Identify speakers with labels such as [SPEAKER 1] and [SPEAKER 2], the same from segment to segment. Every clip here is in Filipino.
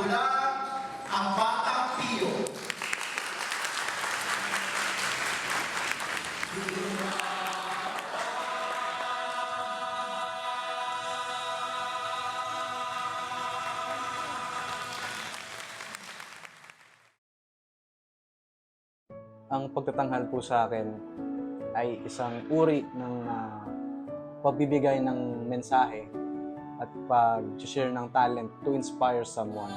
[SPEAKER 1] pula ang batang piyo. Ang pagtatanghal po sa akin ay isang uri ng uh, pagbibigay ng mensahe at pag-share ng talent to inspire someone.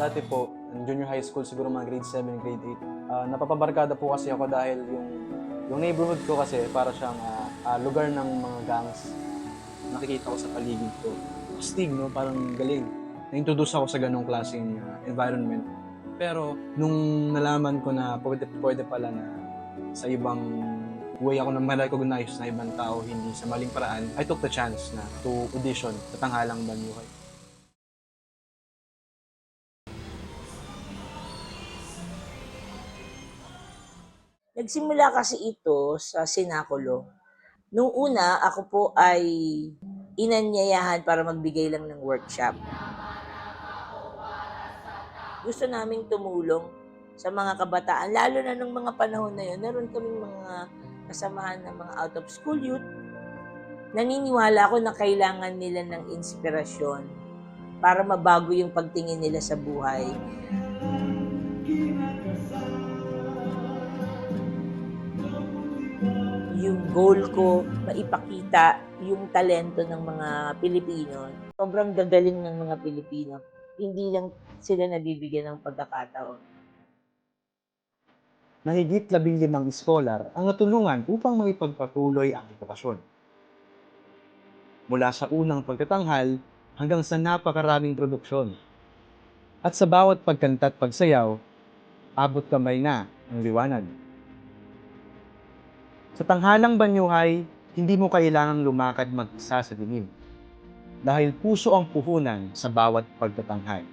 [SPEAKER 1] Dati po, junior high school, siguro mga grade 7, grade 8, ah, napapabarkada po kasi ako dahil yung, yung neighborhood ko kasi para siyang ah, ah, lugar ng mga gangs. Nakikita ko sa paligid ko. Stig, no? Parang galing. Na-introduce ako sa ganong klaseng ah, environment. Pero nung nalaman ko na pwede, pwede pala na sa ibang way ako na ma-recognize na ibang tao, hindi sa maling paraan, I took the chance na to audition sa Tanghalang Banyuhay.
[SPEAKER 2] Nagsimula kasi ito sa Sinakulo. Nung una, ako po ay inanyayahan para magbigay lang ng workshop. Gusto naming tumulong sa mga kabataan, lalo na nung mga panahon na yun, meron kaming mga kasamahan ng mga out of school youth. Naniniwala ako na kailangan nila ng inspirasyon para mabago yung pagtingin nila sa buhay. yung goal ko, maipakita yung talento ng mga Pilipino. Sobrang gagaling ng mga Pilipino. Hindi lang sila nabibigyan ng pagkakataon.
[SPEAKER 3] Mahigit labing limang scholar ang natulungan upang makipagpatuloy ang edukasyon. Mula sa unang pagtatanghal hanggang sa napakaraming produksyon. At sa bawat pagkanta at pagsayaw, abot kamay na ang liwanag. Sa tanghalang banyuhay, hindi mo kailangang lumakad mag-isa sa dilim. Dahil puso ang puhunan sa bawat pagtatanghal.